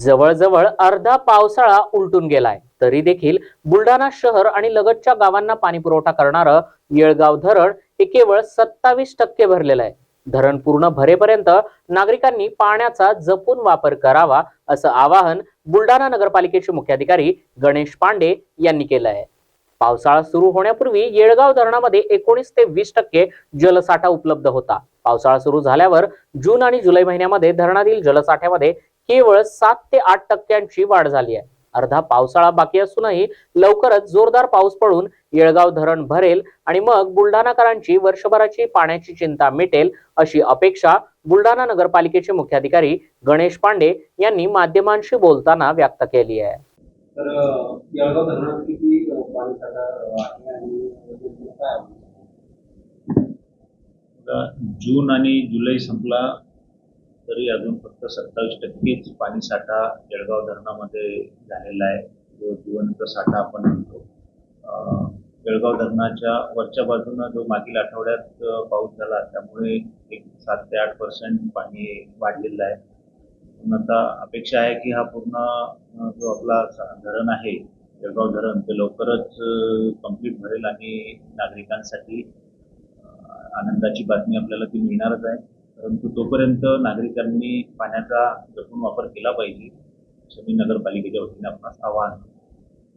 जवळजवळ अर्धा पावसाळा उलटून गेलाय. तरी देखील बुलढाणा शहर आणि लगतच्या गावांना पाणी पुरवठा करणारं येळगाव धरण हे केवळ सत्तावीस टक्के भरलेलं आहे. धरण पूर्ण भरेपर्यंत नागरिकांनी पाण्याचा जपून वापर करावा असं आवाहन बुलढाणा नगरपालिकेचे मुख्याधिकारी गणेश पांडे यांनी केलं आहे पावसाळा सुरू होण्यापूर्वी येळगाव धरणामध्ये एकोणीस ते वीस टक्के जलसाठा उपलब्ध होता. पावसाळा सुरू झाल्यावर जून आणि जुलै महिन्यामध्ये धरणातील जलसाठ्यामध्ये केवळ सात ते आठ टक्क्यांची वाढ झाली आहे. अर्धा पावसाळा बाकी असूनही लवकरच जोरदार पाऊस पडून येळगाव धरण भरेल आणि मग बुलढाणाकरांची वर्षभराची पाण्याची चिंता मिटेल अशी अपेक्षा बुलढाणा नगरपालिकेचे मुख्याधिकारी गणेश पांडे यांनी माध्यमांशी बोलताना व्यक्त केली आहे. जून आणि जुलै संपला तरी अजून फक्त सत्तावीस टक्केच पाणीसाठा जळगाव धरणामध्ये झालेला आहे. जो जिवंत साठा आपण म्हणतो. जळगाव धरणाच्या वरच्या बाजूनं जो मागील आठवड्यात पाऊस झाला त्यामुळे एक सात ते आठ पर्सेंट पाणी वाढलेलं आहे. पण आता अपेक्षा आहे की हा पूर्ण जो आपला धरण आहे जळगाव धरण ते लवकरच कंप्लीट भरेल आणि नागरिकांसाठी आनंदाची बातमी आपल्याला ती मिळणारच आहे. परंतु तोपर्यंत नागरिकांनी पाण्याचा जपून वापर केला पाहिजे असं मी नगरपालिकेच्या वतीने आपणास आवाहन करतो.